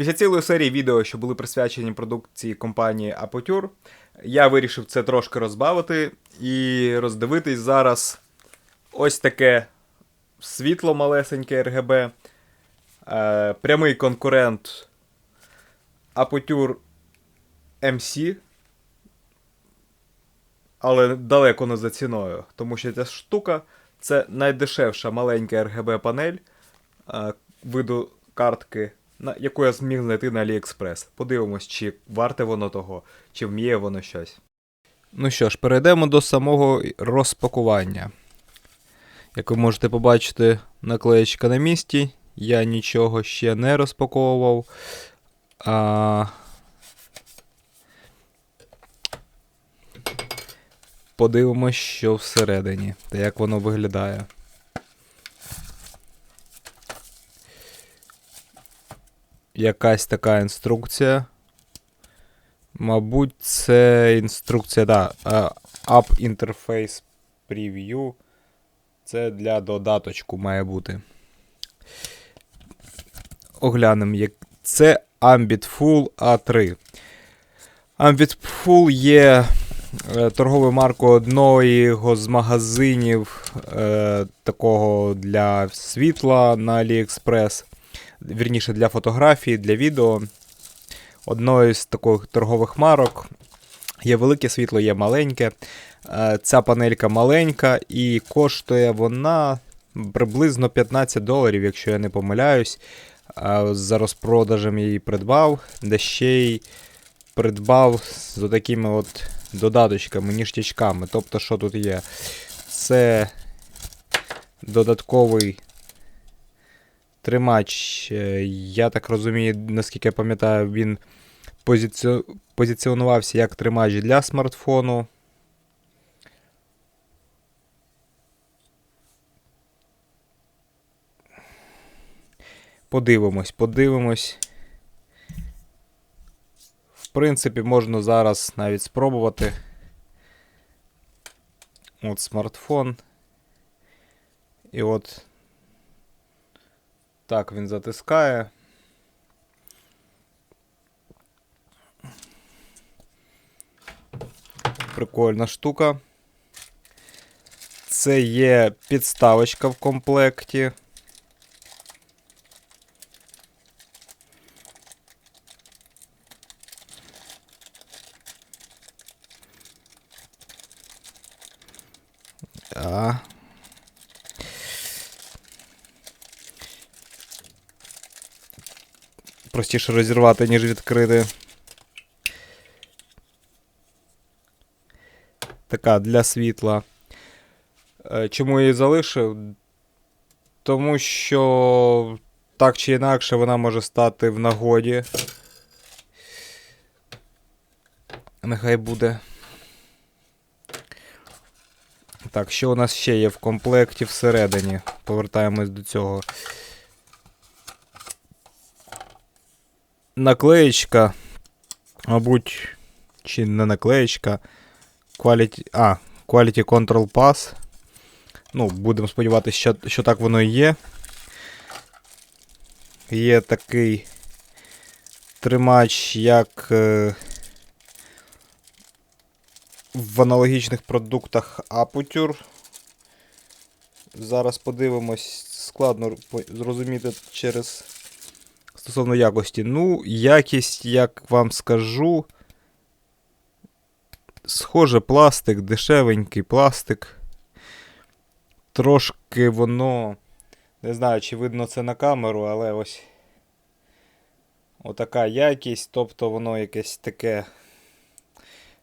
Після цілої серії відео, що були присвячені продукції компанії Apotur, я вирішив це трошки розбавити і роздивитись зараз ось таке світло малесеньке RGB, е, прямий конкурент Apotur MC, але далеко не за ціною, тому що ця штука це найдешевша маленька RGB панель е, виду картки, яку я зміг знайти на AliExpress. Подивимось, чи варте воно того, чи вміє воно щось. Ну що ж, перейдемо до самого розпакування. Як ви можете побачити, наклеєчка на місці. Я нічого ще не розпаковував. А... Подивимось, що всередині та як воно виглядає. Якась така інструкція. Мабуть, це інструкція, да. е, App Interface Preview. Це для додаточку має бути. Оглянемо, як це Ambit Full A3. Ambit Full є е, торговою маркою одного з магазинів е, такого для світла на AliExpress. Вірніше для фотографій, для відео. Одною з таких торгових марок. Є велике світло, є маленьке. Е, Ця панелька маленька і коштує вона приблизно 15 доларів, якщо я не помиляюсь. Е, За розпродажем її придбав, де ще й придбав з такими от додаточками, ніштячками. Тобто, що тут є? Це додатковий тримач. Е, Я так розумію, наскільки я пам'ятаю, він позиці... позиціонувався як тримач для смартфону. Подивимось, подивимось. В принципі, можна зараз навіть спробувати. От смартфон. І от так він затискає. Прикольна штука. Це є підставочка в комплекті. Простіше розірвати, ніж відкрити. Така для світла. Е, Чому я її залишив? Тому що так чи інакше вона може стати в нагоді. Нехай буде. Так, що у нас ще є в комплекті всередині? Повертаємось до цього. Наклеєчка. Мабуть, чи не наклеєчка. Quality. А, Quality Control Pass. Ну, будемо сподіватися, що, що так воно і є. Є такий тримач, як е, в аналогічних продуктах Aputure. Зараз подивимось, складно зрозуміти через стосовно якості. Ну, якість, як вам скажу. Схоже, пластик, дешевенький пластик. Трошки воно. Не знаю, чи видно це на камеру, але ось. Отака якість, тобто воно якесь таке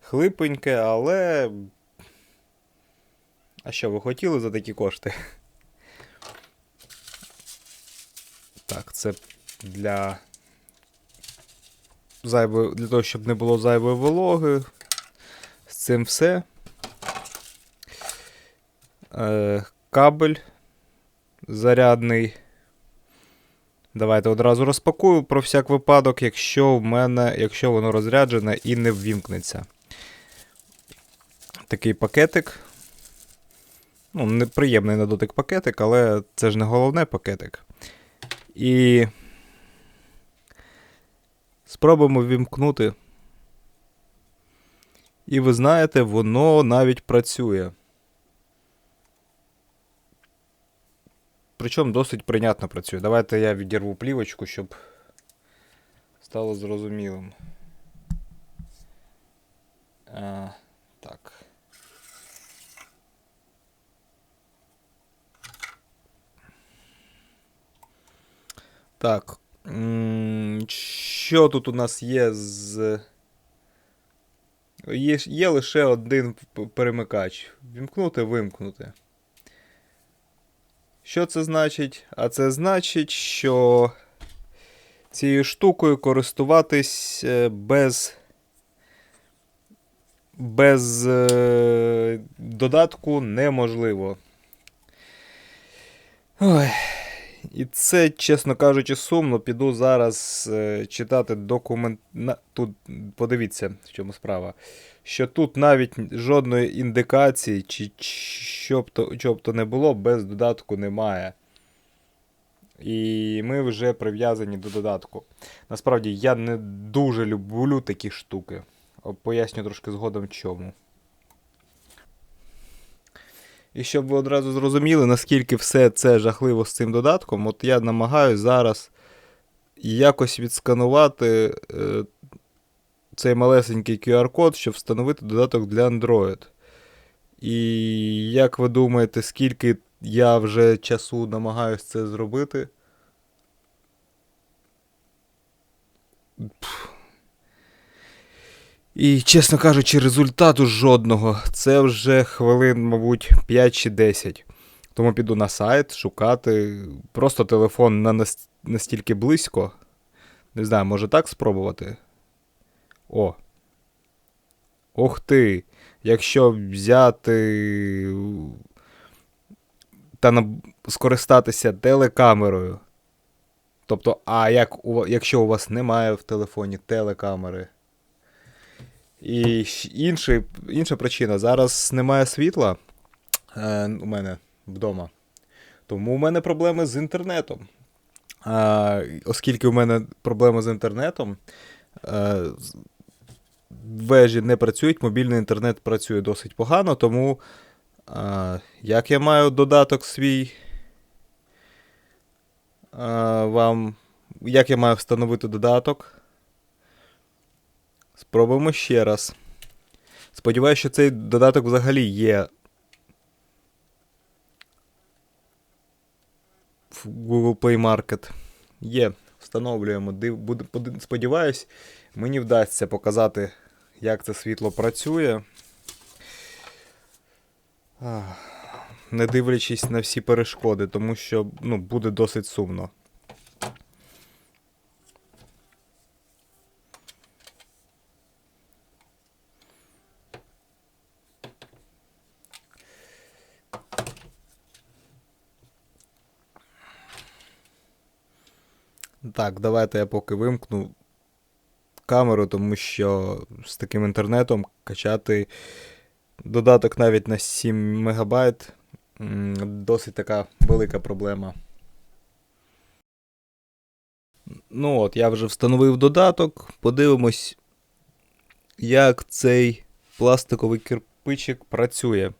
хлипеньке, але. А що, ви хотіли за такі кошти? Так, це для. Зайвої, для того, щоб не було зайвої вологи. З цим все. Е, кабель зарядний. Давайте одразу розпакую про всяк випадок, якщо в мене, якщо воно розряджене і не ввімкнеться. Такий пакетик. Ну, неприємний на дотик пакетик, але це ж не головне пакетик. І Спробуємо вімкнути. І ви знаєте, воно навіть працює. Причому досить прийнятно працює. Давайте я відірву плівочку, щоб стало зрозумілим. А, так. Так. Що тут у нас є з. Є, є лише один перемикач. Вімкнути, вимкнути. Що це значить? А це значить, що цією штукою користуватись е, без, без е, додатку неможливо. Ой. І це, чесно кажучи, сумно. Піду зараз е, читати документ. Тут подивіться, в чому справа. Що тут навіть жодної індикації, чи що б то не було, без додатку немає. І ми вже прив'язані до додатку. Насправді я не дуже люблю такі штуки. Поясню трошки згодом чому. І щоб ви одразу зрозуміли, наскільки все це жахливо з цим додатком, от я намагаюся зараз якось відсканувати е, цей малесенький QR-код, щоб встановити додаток для Android. І як ви думаєте, скільки я вже часу намагаюся це зробити? Пф. І, чесно кажучи, результату жодного. Це вже хвилин, мабуть, 5 чи 10. Тому піду на сайт шукати. Просто телефон на настільки близько. Не знаю, може так спробувати? О. Ох ти. Якщо взяти та скористатися телекамерою. Тобто, а як у... якщо у вас немає в телефоні телекамери. І інший, інша причина. Зараз немає світла е, у мене вдома. Тому у мене проблеми з інтернетом. А, оскільки у мене проблеми з інтернетом, е, вежі не працюють, мобільний інтернет працює досить погано, тому а, як я маю додаток свій. А, вам. Як я маю встановити додаток? Спробуємо ще раз. Сподіваюся, що цей додаток взагалі є в Google Play Market. Є. Встановлюємо. Сподіваюсь, мені вдасться показати, як це світло працює. Не дивлячись на всі перешкоди, тому що ну, буде досить сумно. Так, давайте я поки вимкну камеру, тому що з таким інтернетом качати додаток навіть на 7 мегабайт м, досить така велика проблема. Ну от, я вже встановив додаток. Подивимось, як цей пластиковий кирпичик працює.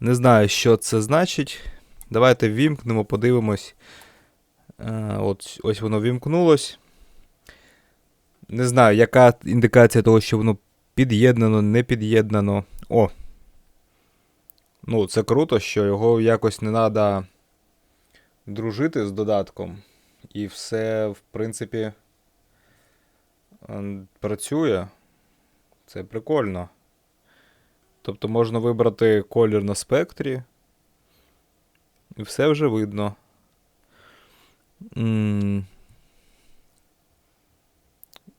Не знаю, що це значить. Давайте ввімкнемо, подивимось. Е, От, ось воно вімкнулось. Не знаю, яка індикація того, що воно під'єднано, не під'єднано. О! Ну, це круто, що його якось не треба дружити з додатком. І все, в принципі, працює. Це прикольно. Тобто можна вибрати колір на спектрі. І все вже видно.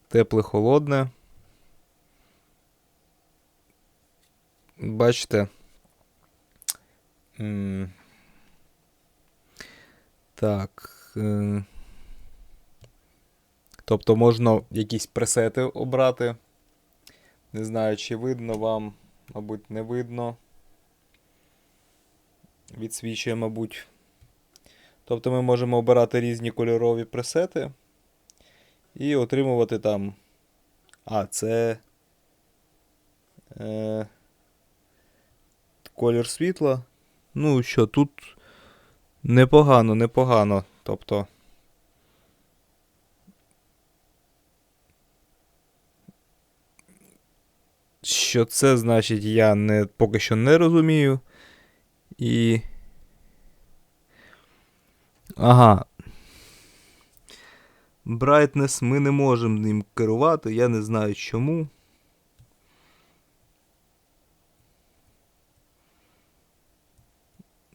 Тепле, холодне. Бачите. Так. е. Тобто можна якісь пресети обрати. Не знаю, чи видно вам, мабуть, не видно. Відсвічує, мабуть. Тобто ми можемо обирати різні кольорові пресети. І отримувати там. А, це. Е, колір світла. Ну що, тут непогано, непогано. Тобто. Що це значить, я не, поки що не розумію. І. Ага. Brightness ми не можемо ним керувати, я не знаю чому.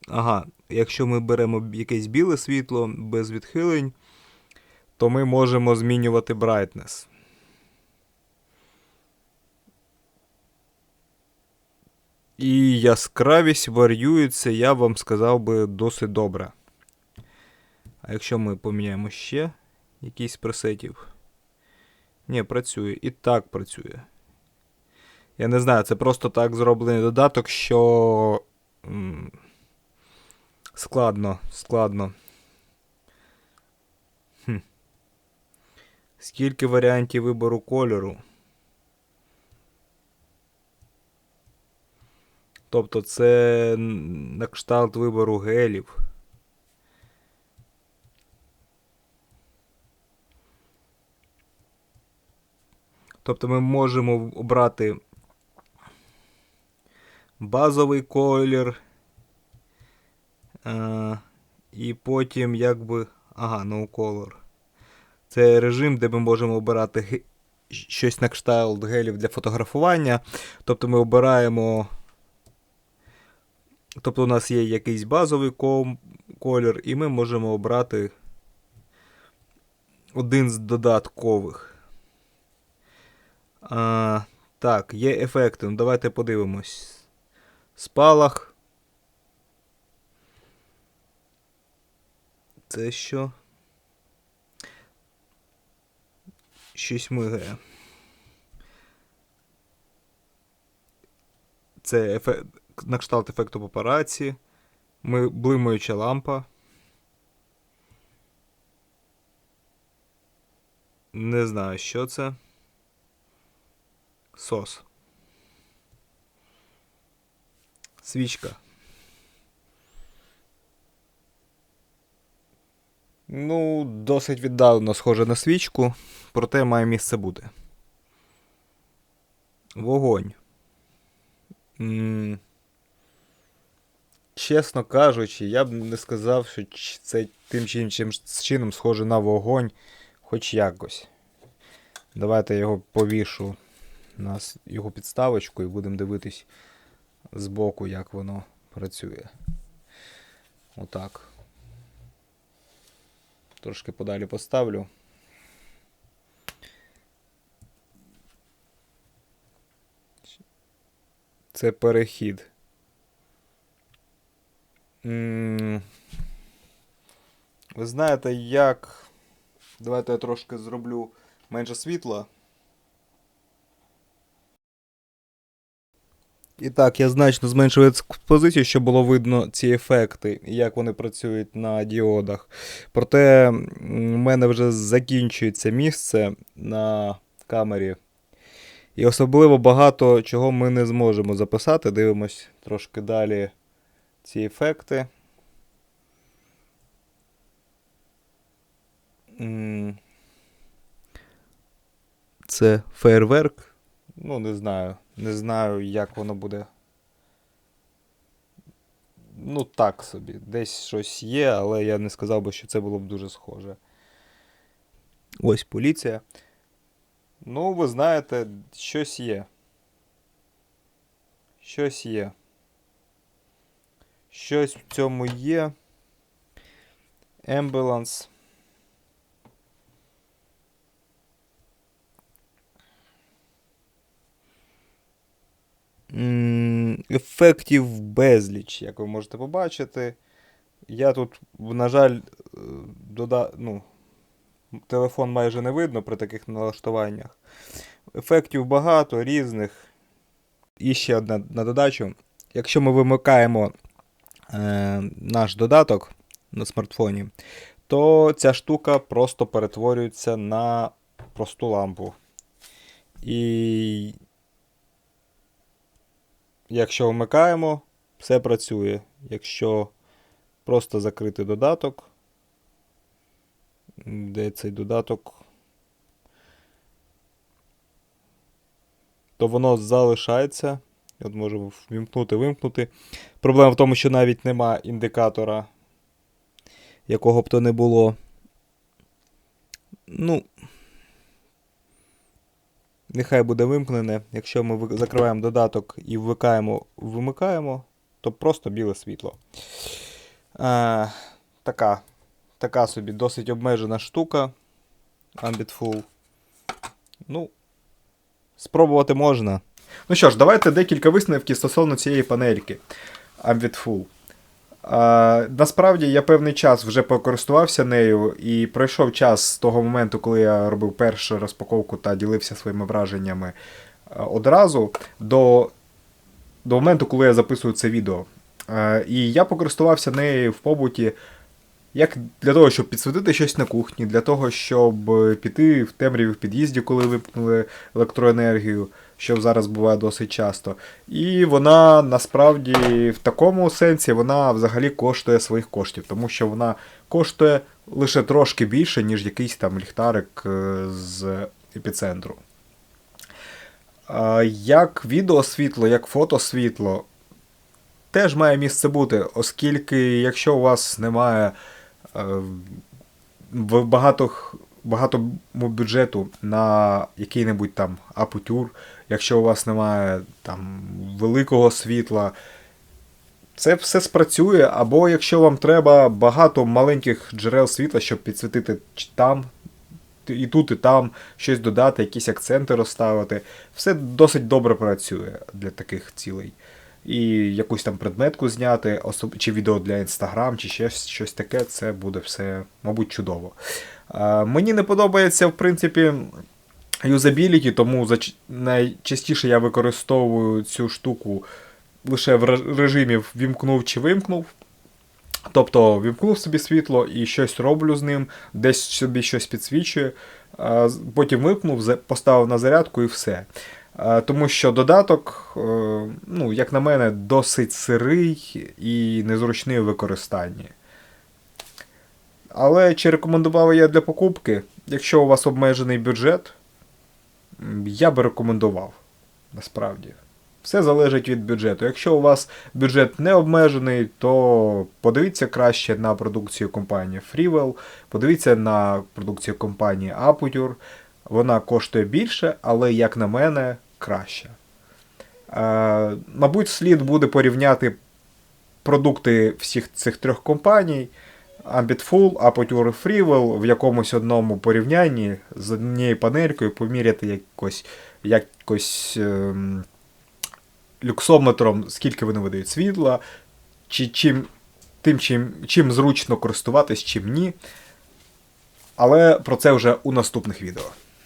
Ага, якщо ми беремо якесь біле світло без відхилень, то ми можемо змінювати brightness. І яскравість варіюється, я вам сказав би, досить добре. А якщо ми поміняємо ще якийсь пресетів. Ні, працює. І так працює. Я не знаю, це просто так зроблений додаток, що. Складно, складно. Хм. Скільки варіантів вибору кольору? Тобто це на кшталт вибору гелів. Тобто ми можемо обрати базовий колір. Е, і потім якби. Ага, no color. Це режим, де ми можемо обирати щось на кшталт гелів для фотографування. Тобто ми обираємо. Тобто у нас є якийсь базовий колір, і ми можемо обрати один з додаткових. А, так, є ефекти. Ну, давайте подивимось. Спалах. Це що? Щось мигає. Це ефе... на кшталт ефекту папараці. Ми... Блимаюча лампа. Не знаю, що це. Сос. Свічка. Ну, досить віддалено схоже на свічку, проте має місце бути. Вогонь. м Чесно кажучи, я б не сказав, що це тим чи іншим чином схоже на вогонь, хоч якось. Давайте я його повішу на його підставочку і будемо дивитись збоку, як воно працює. Отак. Трошки подалі поставлю. Це перехід. Ви знаєте, як. Давайте я трошки зроблю менше світла. І так, я значно зменшив експозицію, щоб було видно ці ефекти, як вони працюють на діодах. Проте у мене вже закінчується місце на камері. І особливо багато чого ми не зможемо записати. Дивимось трошки далі ці ефекти. Це фейерверк. Ну, не знаю. Не знаю, як воно буде. Ну, так собі. Десь щось є, але я не сказав би, що це було б дуже схоже. Ось поліція. Ну, ви знаєте, щось є. Щось є. Щось в цьому є. Ембуланс. Ефектів безліч, як ви можете побачити. Я тут, на жаль, е, дода... ну, телефон майже не видно при таких налаштуваннях. Ефектів багато, різних. І ще одна на додачу. Якщо ми вимикаємо е, наш додаток на смартфоні, то ця штука просто перетворюється на просту лампу. І якщо вмикаємо, все працює. Якщо просто закрити додаток, де цей додаток, то воно залишається. От можу вімкнути, вимкнути. Проблема в тому, що навіть нема індикатора, якого б то не було. Ну. Нехай буде вимкнене. Якщо ми закриваємо додаток і вмикаємо, вимикаємо, то просто біле світло. А, така, така собі досить обмежена штука. Ambit Full. Ну, спробувати можна. Ну що ж, давайте декілька висновків стосовно цієї панельки Ambit Full. Насправді я певний час вже покористувався нею, і пройшов час з того моменту, коли я робив першу розпаковку та ділився своїми враженнями одразу до, до моменту, коли я записую це відео. А, і я покористувався нею в побуті як для того, щоб підсвітити щось на кухні, для того, щоб е, піти в темряві в під'їзді, коли вимкнули електроенергію, що зараз буває досить часто. І вона насправді в такому сенсі вона взагалі коштує своїх коштів, тому що вона коштує лише трошки більше, ніж якийсь там ліхтарик е, з епіцентру. Як відеосвітло, як фотосвітло теж має місце бути, оскільки якщо у вас немає е, в багато, багато бюджету на який-небудь там апутюр, якщо у вас немає там великого світла, це все спрацює, або якщо вам треба багато маленьких джерел світла, щоб підсвітити там, і тут, і там, щось додати, якісь акценти розставити, все досить добре працює для таких цілей. І якусь там предметку зняти, чи відео для Instagram, чи ще щось таке, це буде все, мабуть, чудово. А, мені не подобається, в принципі, юзабіліті, тому найчастіше я використовую цю штуку лише в режимі вімкнув чи вимкнув. Тобто вімкнув собі світло і щось роблю з ним, десь собі щось підсвічую, потім вимкнув, поставив на зарядку і все. Тому що додаток, е, ну, як на мене, досить сирий і незручний у використанні. Але чи рекомендував я для покупки? Якщо у вас обмежений бюджет, я би рекомендував. Насправді. Все залежить від бюджету. Якщо у вас бюджет не обмежений, то подивіться краще на продукцію компанії Freewell, подивіться на продукцію компанії Aputure. Вона коштує більше, але, як на мене, краще. Е, мабуть, слід буде порівняти продукти всіх цих трьох компаній. Ambit Aperture Freewell в якомусь одному порівнянні з однією панелькою поміряти якось, якось ем, люксометром, скільки вони видають світла, чи чим, тим, чим, чим зручно користуватись, чим ні. Але про це вже у наступних відео.